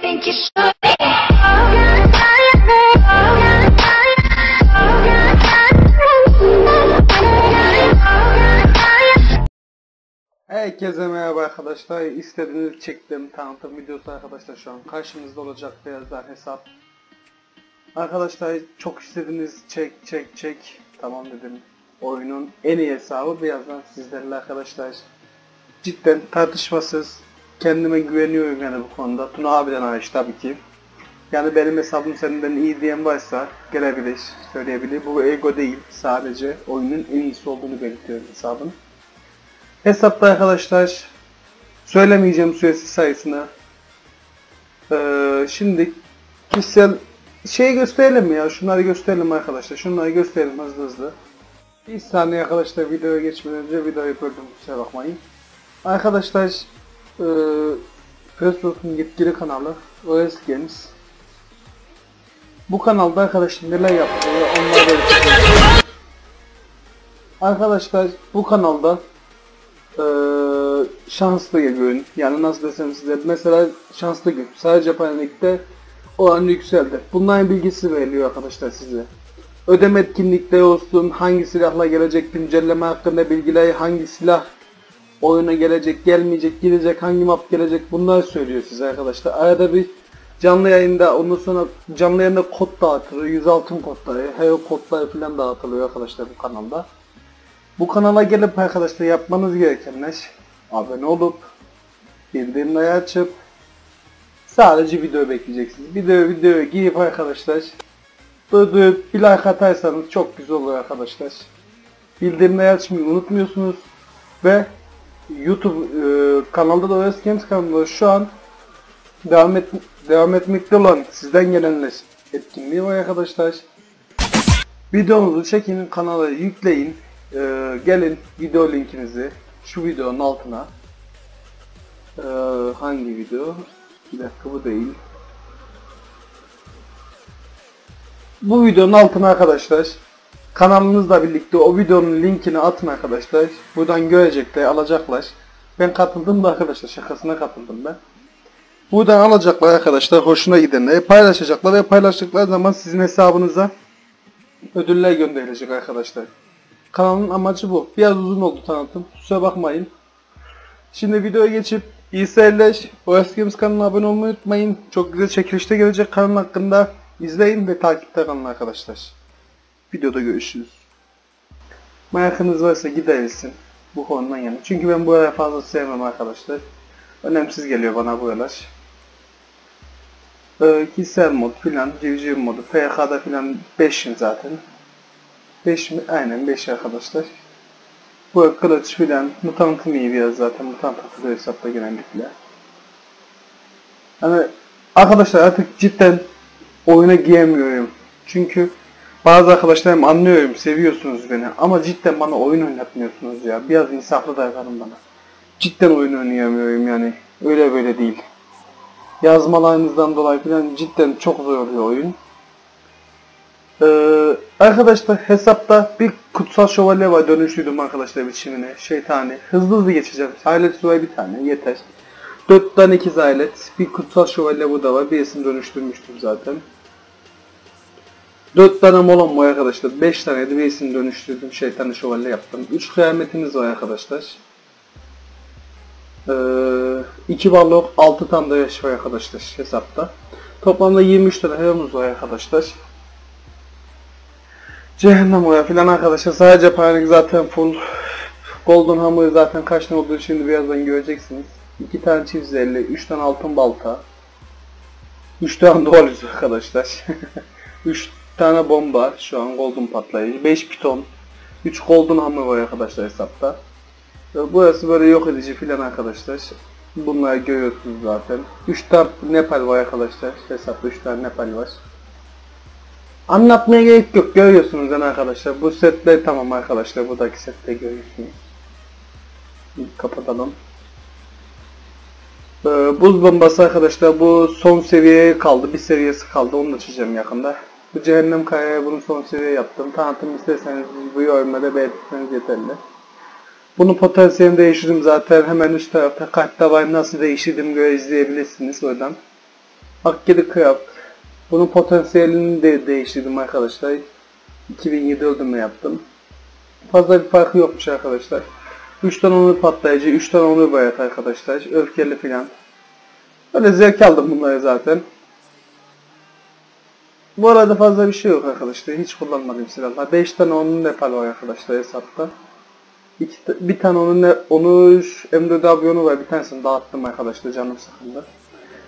think you should. Herkese merhaba arkadaşlar. İstediğiniz çektiğim tanıtım videosu arkadaşlar şu an karşınızda olacak birazdan hesap. Arkadaşlar çok istediğiniz çek çek çek. Tamam dedim. Oyunun en iyi hesabı birazdan sizlerle arkadaşlar. Cidden tartışmasız kendime güveniyorum yani bu konuda. Tuna abiden hariç tabii ki. Yani benim hesabım senden iyi diyen varsa gelebilir, söyleyebilir. Bu ego değil. Sadece oyunun en iyisi olduğunu belirtiyorum hesabın. Hesapta arkadaşlar söylemeyeceğim süresi sayısını. Ee, şimdi kişisel şey gösterelim ya? Şunları gösterelim arkadaşlar. Şunları gösterelim hızlı hızlı. Bir saniye arkadaşlar videoya geçmeden önce videoyu böldüm kusura bakmayın. Arkadaşlar e, Facebook'un yetkili kanalı OS Games. Bu kanalda arkadaşlar neler yapıyor onları da Arkadaşlar bu kanalda eee şanslı gün yani nasıl desem size mesela şanslı gün sadece panikte o an yükseldi. Bunların bilgisi veriliyor arkadaşlar size. Ödeme etkinlikleri olsun, hangi silahla gelecek güncelleme hakkında bilgiler, hangi silah oyuna gelecek, gelmeyecek, gidecek, hangi map gelecek bunlar söylüyor size arkadaşlar. Arada bir canlı yayında ondan sonra canlı yayında kod dağıtılıyor, 100 altın kodları, hero kodları falan dağıtılıyor arkadaşlar bu kanalda. Bu kanala gelip arkadaşlar yapmanız gerekenler abone olup bildirimleri açıp sadece video bekleyeceksiniz. Video videoya girip arkadaşlar durdurup bir like atarsanız çok güzel olur arkadaşlar. Bildirimleri açmayı unutmuyorsunuz ve YouTube e, kanalda da OS Games kanalında şu an devam, et, devam etmekte olan sizden gelenler etkinliği var arkadaşlar. Videonuzu çekin kanala yükleyin. Ee, gelin video linkinizi şu videonun altına. Ee, hangi video? Bir dakika bu değil. Bu videonun altına arkadaşlar kanalınızla birlikte o videonun linkini atın arkadaşlar buradan görecekler alacaklar ben katıldım da arkadaşlar şakasına katıldım ben buradan alacaklar arkadaşlar hoşuna gidenleri paylaşacaklar ve paylaştıkları zaman sizin hesabınıza ödüller gönderilecek arkadaşlar Kanalın amacı bu. Biraz uzun oldu tanıtım. Kusura bakmayın. Şimdi videoya geçip iyi seyirler. OS Games kanalına abone olmayı unutmayın. Çok güzel çekilişte gelecek kanal hakkında izleyin ve takipte kalın arkadaşlar. Videoda görüşürüz. Merakınız varsa giderilsin. Bu konudan yana. Çünkü ben bu aralar fazla sevmem arkadaşlar. Önemsiz geliyor bana bu aralar. Ee, kişisel mod filan, civciv modu, FK'da filan 5'in zaten. 5 mi? Aynen 5 arkadaşlar. Bu kılıç filan mutantım iyi biraz zaten mutant atılıyor hesapta genellikle. Yani arkadaşlar artık cidden oyuna giyemiyorum. Çünkü bazı arkadaşlarım anlıyorum, seviyorsunuz beni ama cidden bana oyun oynatmıyorsunuz ya. Biraz insaflı davranın bana. Cidden oyun oynayamıyorum yani. Öyle böyle değil. Yazmalarınızdan dolayı falan cidden çok zor oluyor oyun. Ee, arkadaşlar hesapta bir kutsal şövalye var dönüştürdüm arkadaşlar biçimine şeytani. Hızlı hızlı geçeceğim. Alet suya bir tane yeter. 4 tane ikiz alet. Bir kutsal şövalye burada var. Birisini dönüştürmüştüm zaten. 4 tane molon var arkadaşlar. 5 tane de birisini dönüştürdüm. Şeytani şövalye yaptım. 3 kıyametimiz var arkadaşlar. Ee, 2 varlık 6 tane de yaş var arkadaşlar hesapta. Toplamda 23 tane hero'muz var arkadaşlar. Cehennem oya filan arkadaşlar sadece panik zaten full. Golden Hammer zaten kaç ne olduğunu şimdi birazdan göreceksiniz. 2 tane çift 50, 3 tane altın balta. 3 tane dual arkadaşlar. 3 tane bomba şu an golden patlayıcı. 5 piton. 3 golden hammer var arkadaşlar hesapta. Burası böyle yok edici filan arkadaşlar. Bunları görüyorsunuz zaten. 3 tane Nepal var arkadaşlar. Hesapta 3 tane Nepal var. Anlatmaya gerek yok. Görüyorsunuz yani arkadaşlar. Bu setler tamam arkadaşlar. Buradaki sette görüyorsunuz. Kapatalım. Ee, buz bombası arkadaşlar bu son seviyeye kaldı. Bir seviyesi kaldı. Onu da çizeceğim yakında. Bu cehennem kayaya bunu son seviye yaptım. Tanıtım isterseniz bu yorumlarda belirtirseniz yeterli. Bunu potansiyelini değiştirdim zaten. Hemen üst tarafta kartta var. Nasıl değiştirdim göre izleyebilirsiniz oradan. Akkedi Craft. Bunun potansiyelini de değiştirdim arkadaşlar. 2007 öldürme yaptım. Fazla bir farkı yokmuş arkadaşlar. 3 tane onur patlayıcı, 3 tane onur bayat arkadaşlar. Öfkeli filan. Öyle zevk aldım bunları zaten. Bu arada fazla bir şey yok arkadaşlar. Hiç kullanmadığım silahlar. 5 tane onun Nepal var arkadaşlar hesapta. İki, bir tane onun ne, onu M4 avyonu var. Bir tanesini dağıttım arkadaşlar canım sıkıldı.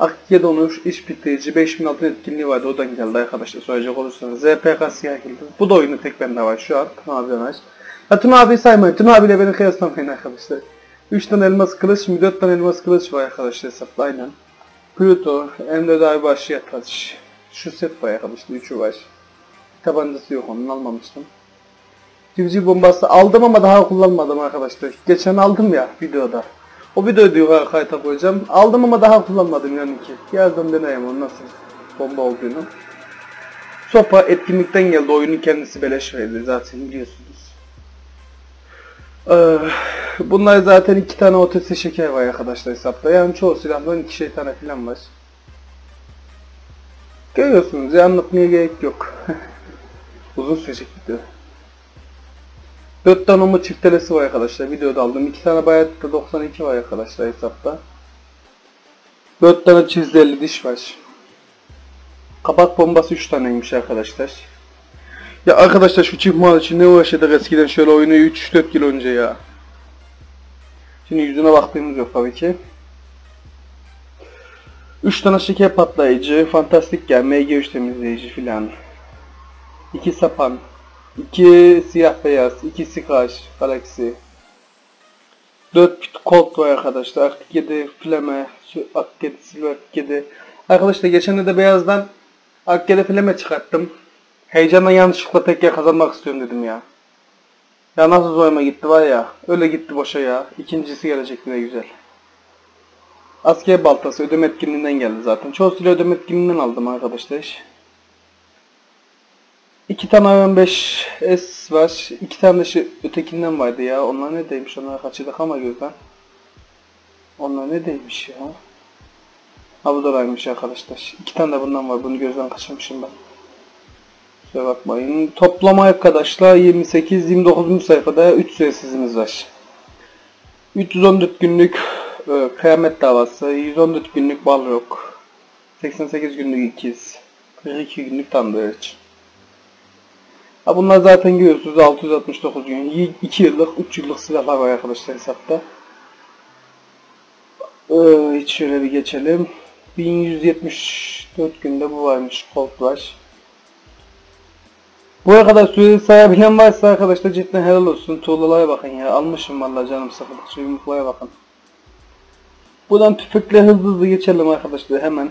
Akkiye Donuş iş bitirici 5000 altın etkinliği vardı oradan geldi arkadaşlar soracak olursanız. ZPK siyah geldi. Bu da oyunu tek bende var şu an. Tuna abi var. Ya Tuna abi saymayın. Tuna abiyle beni kıyaslamayın arkadaşlar. 3 tane elmas kılıç, şimdi 4 tane elmas kılıç var arkadaşlar hesapta aynen. Pluto, M4 abi başı yataç. Şu set var arkadaşlar 3'ü var. Tabancası yok onun almamıştım. Civciv bombası aldım ama daha kullanmadım arkadaşlar. Geçen aldım ya videoda. O videoyu diyor kayıta koyacağım. Aldım ama daha kullanmadım yani ki. Birazdan deneyim onu nasıl bomba olduğunu. Sopa etkinlikten geldi. Oyunun kendisi beleş verdi zaten biliyorsunuz. Ee, bunlar zaten iki tane OTS şeker var arkadaşlar hesapta. Yani çoğu silahların iki şey tane falan var. Görüyorsunuz ya anlatmaya gerek yok. Uzun sürecek video. 4 tane umut çiftelesi var arkadaşlar. Videoda aldım. 2 tane bayatta 92 var arkadaşlar hesapta. 4 tane çizgi diş var. Kapak bombası 3 taneymiş arkadaşlar. Ya arkadaşlar şu çift mal için ne uğraşıyorduk eskiden şöyle oyunu 3-4 yıl önce ya. Şimdi yüzüne baktığımız yok tabii ki. 3 tane şeker patlayıcı, fantastik gel, MG3 temizleyici filan. 2 sapan, 2 siyah beyaz, 2 sikaş, galaksi. 4 pit colt var arkadaşlar. Artık 7 flame, ak 7 silver 7. Arkadaşlar geçen de beyazdan ak 7 flame çıkarttım. Heyecanla yanlışlıkla tekke kazanmak istiyorum dedim ya. Ya nasıl zoruma gitti var ya. Öyle gitti boşa ya. İkincisi gelecek ne güzel. Asker baltası ödeme etkinliğinden geldi zaten. Çoğu silah ödeme etkinliğinden aldım arkadaşlar. İki tane AM5S var. İki tane de şu ötekinden vardı ya. Onlar ne deymiş? Onlara kaçırdık ama gözden. Onlar ne deymiş ya? Ha bu da varmış arkadaşlar. İki tane de bundan var. Bunu gözden kaçırmışım ben. Kusura bakmayın. Toplama arkadaşlar 28-29. sayfada 3 süresizimiz var. 314 günlük e, kıyamet davası, 114 günlük balrog, 88 günlük ikiz, 42 günlük tandırıç. Ha bunlar zaten görüyorsunuz 669 gün, 2 yıllık, 3 yıllık silahlar var arkadaşlar hesapta. Ee, hiç şöyle bir geçelim. 1174 günde bu varmış, Colt var. Buraya kadar süreyi sayabilen varsa arkadaşlar cidden helal olsun. Tuğlalara bakın ya. Almışım vallahi canım sıkıldı. Şu yumruklara bakın. Buradan tüfekle hızlı hızlı geçelim arkadaşlar hemen.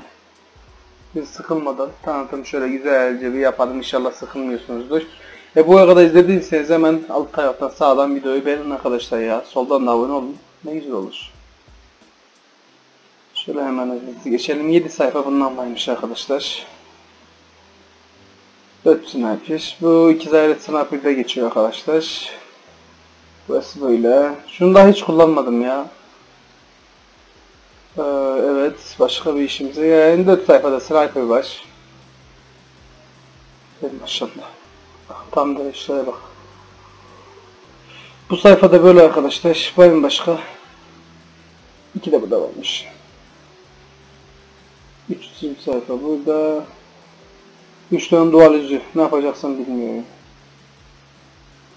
Biz sıkılmadan tanıtım şöyle güzelce bir yapalım. İnşallah sıkılmıyorsunuzdur. E bu arada izlediyseniz hemen alt taraftan sağdan videoyu beğenin arkadaşlar ya. Soldan da abone olun. Ne güzel olur. Şöyle hemen geçelim. 7 sayfa bundan varmış arkadaşlar. 4 sniper. Bu iki zayiret sniper'da geçiyor arkadaşlar. Burası böyle. Şunu daha hiç kullanmadım ya. Ee, evet. Başka bir işimize. Yani 4 sayfada sniper var. Evet, maşallah. Tam da işlere bak. Bu sayfada böyle arkadaşlar. Var başka? İki de burada varmış. 300 sayfa burada. 3 tane dual yüzü. Ne yapacaksın bilmiyorum.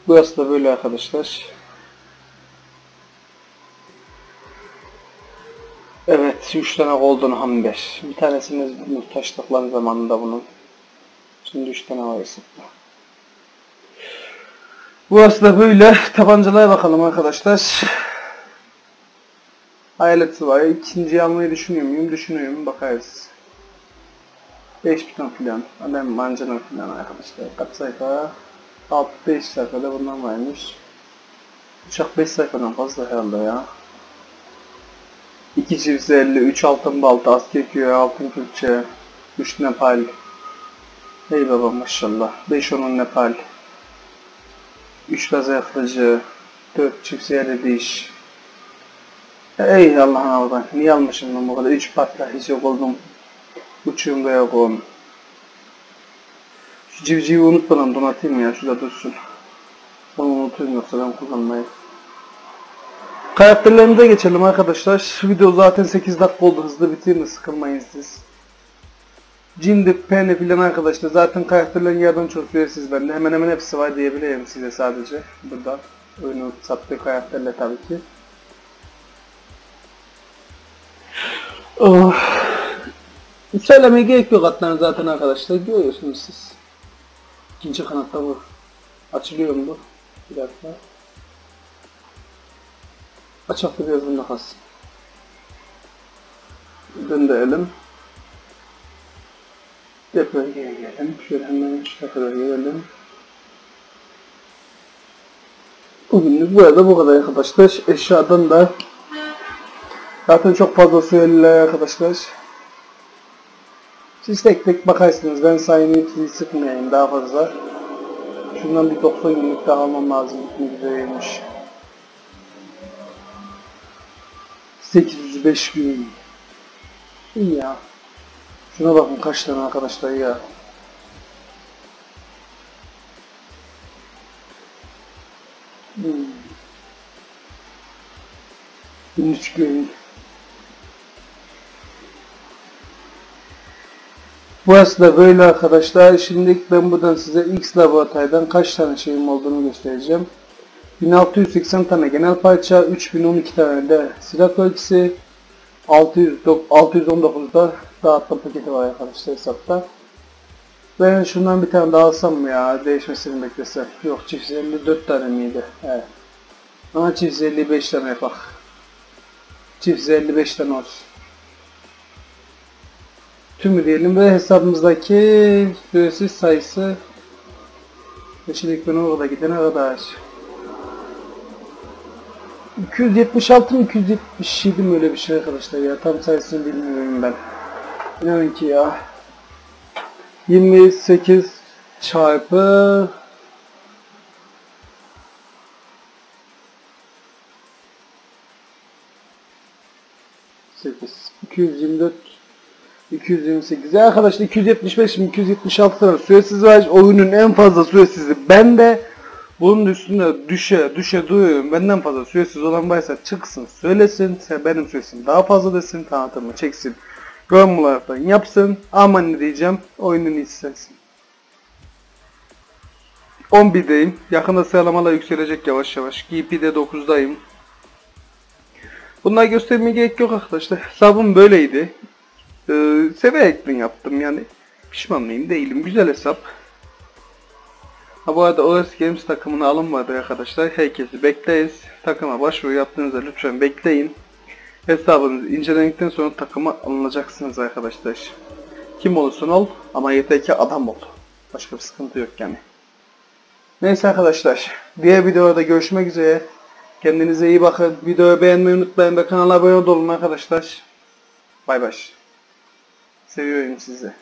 Burası da böyle arkadaşlar. Evet, 3 tane Golden Hamber. Bir tanesini muhtaçlıkların zamanında bunun. Şimdi 3 tane var hesapta. Burası da böyle. Tabancalara bakalım arkadaşlar. Hayaleti var. İkinciyi almayı düşünüyor muyum? Düşünüyorum. Bakarız. 5 piton filan. Alem mancana filan arkadaşlar. Kaç sayfa? 6-5 sayfada bundan varmış. Uçak 5 sayfadan fazla herhalde ya. 2 çift 50, 3 altın balta, asker köyü, altın külçe, 3 Nepal. Ey baba maşallah. 5 onun Nepal. 3 lazer kılıcı, 4 çift seyirli diş. Ey Allah'ın Allah'ın. Niye almışım ben bu kadar? 3 patla hiç yok oldum. Uçuğumda yok onun. Şu civcivi unutmadan donatayım ya şurada dursun. Onu unutuyorum yoksa ben kullanmayı. Karakterlerimize geçelim arkadaşlar. Video zaten 8 dakika oldu. Hızlı bitirme sıkılmayın siz. Cindy, Penny filan arkadaşlar. Zaten karakterlerin yardım çok üyesiz bende. Hemen hemen hepsi var diyebilirim size sadece. Burada. Oyunu sattığı karakterle tabii ki. Oh. Söylemeye gerek yok atların zaten arkadaşlar. Görüyorsunuz siz. İkinci kanatta bu. Açılıyor mu bu? Bir dakika. Açaklı biraz bunda kalsın. Döndürelim. Dep bölgeye gelelim. Şöyle hemen şu kadar gelelim. Bugünlük bu arada bu kadar arkadaşlar. Eşyadan da zaten çok fazla söylediler arkadaşlar. Siz tek tek bakarsınız. Ben sayını hepsini sıkmayayım daha fazla. Şundan bir 90 günlük daha almam lazım. Ne güzelmiş. 805 gün. İyi ya. Şuna bakın kaç tane arkadaşlar ya. Hmm. 13 gün. Burası da böyle arkadaşlar. Şimdi ben buradan size X laboratuvardan kaç tane şeyim olduğunu göstereceğim. 1680 tane genel parça, 3012 tane de silah bölgesi, 600, 619'da dağıtma paketi var arkadaşlar hesapta. Ben şundan bir tane daha alsam mı ya? Değişmesini beklesem. Yok çift 54 tane miydi? Evet. Ama çift 55 tane yapak. Çift 55 tane olsun. Tümü diyelim ve hesabımızdaki süresiz sayısı Şimdi ben orada gidene kadar 276 mı 277 mi öyle bir şey arkadaşlar ya tam sayısını bilmiyorum ben. İnanın ki ya 28 çarpı Sekiz. 224 228. Ya arkadaşlar 275 mi 276 tane süresiz var. Oyunun en fazla süresizi bende. Bunun üstüne düşe düşe duyuyorum. Benden fazla süresiz olan varsa çıksın söylesin. Benim süresim daha fazla desin. Tanıtımı çeksin. Yorumlardan yapsın. Aman ne diyeceğim. Oyununu istersin. 11'deyim. Yakında sıralamalar yükselecek yavaş yavaş. GP'de 9'dayım. Bunlar göstermeye gerek yok arkadaşlar. Hesabım böyleydi. Ee, severekten yaptım yani. Pişman? Değilim. Güzel hesap. Ha bu arada OS Games takımına alınmadı arkadaşlar. Herkesi bekleriz. Takıma başvuru yaptığınızda lütfen bekleyin. Hesabınızı inceledikten sonra takıma alınacaksınız arkadaşlar. Kim olursun ol ama yeter ki adam ol. Başka bir sıkıntı yok yani. Neyse arkadaşlar. Diğer videoda görüşmek üzere. Kendinize iyi bakın. Videoyu beğenmeyi unutmayın ve kanala abone olun arkadaşlar. Bay bay. Seviyorum sizi.